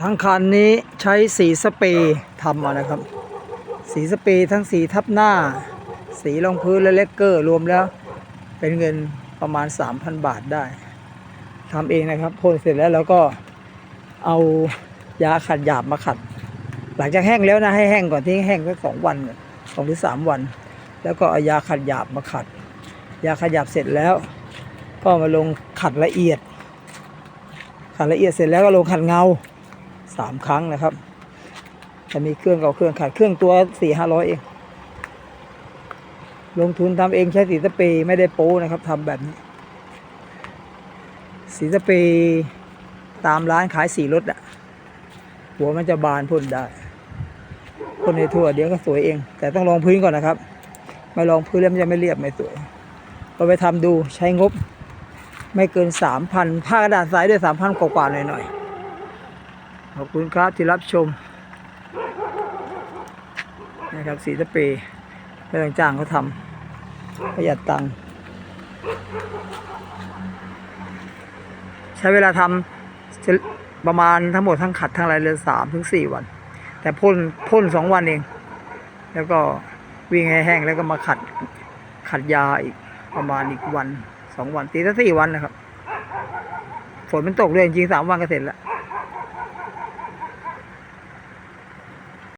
ทั้งคันนี้ใช้สีสเปรย์ทำมานะครับ สีสเปรย์ทั้งสีทับหน้า สีรองพื้นและเลกเกอร์ รวมแล้ว เป็นเงินประมาณ 3,000 บาทได้ทำเองนะครับพ่นเสร็จแล้วเราก็เอายาขัดหยาบมาขัด หลังจากแห้งแล้วนะให้แห้งก่อนที่แห้งสักสองวันก่อนสองหรือสามวัน แล้วก็เอายาขัดหยาบมาขัด ยาขัดหยาบเสร็จแล้ว ก็มาลงขัดละเอียด ขัดละเอียดเสร็จแล้วก็ลงขัดเงา สามครั้งนะครับจะมีเครื่องเก่าเครื่องขัดเครื่องตัวสี่ห้าร้อยเอง ลงทุนทำเองใช้สีสเปรย์ไม่ได้โป้นะครับทำแบบนี้ สีสเปรย์ตามร้านขายสีรถอะหัวมันจะบานพ่นได้พ่นในทั่วเดี๋ยวก็สวยเอง แต่ต้องลองพื้นก่อนนะครับ ไม่ลองพื้นแล้วมันจะไม่เรียบไม่สวยก็ไปทำดูใช้งบ ไม่เกินสามพันผ้ากระดาษทรายด้วยสามพันกว่าๆหน่อยๆ ขอบคุณครับที่รับชม นะครับสีสเปรย์ไม่ต้องจ้างเขาทำประหยัดตังค์ใช้เวลาทำจะประมาณทั้งหมดทั้งขัดทั้งอะไรเลยสามถึงสี่วัน แต่พ่นพ่นสองวันเอง แล้วก็วิ่งให้แห้งแล้วก็มาขัดขัดยาอีกประมาณอีกวันสองวันตีถ้าสี่วันนะครับ ฝนมันตกเลยจริงสามวันก็เสร็จแล้ว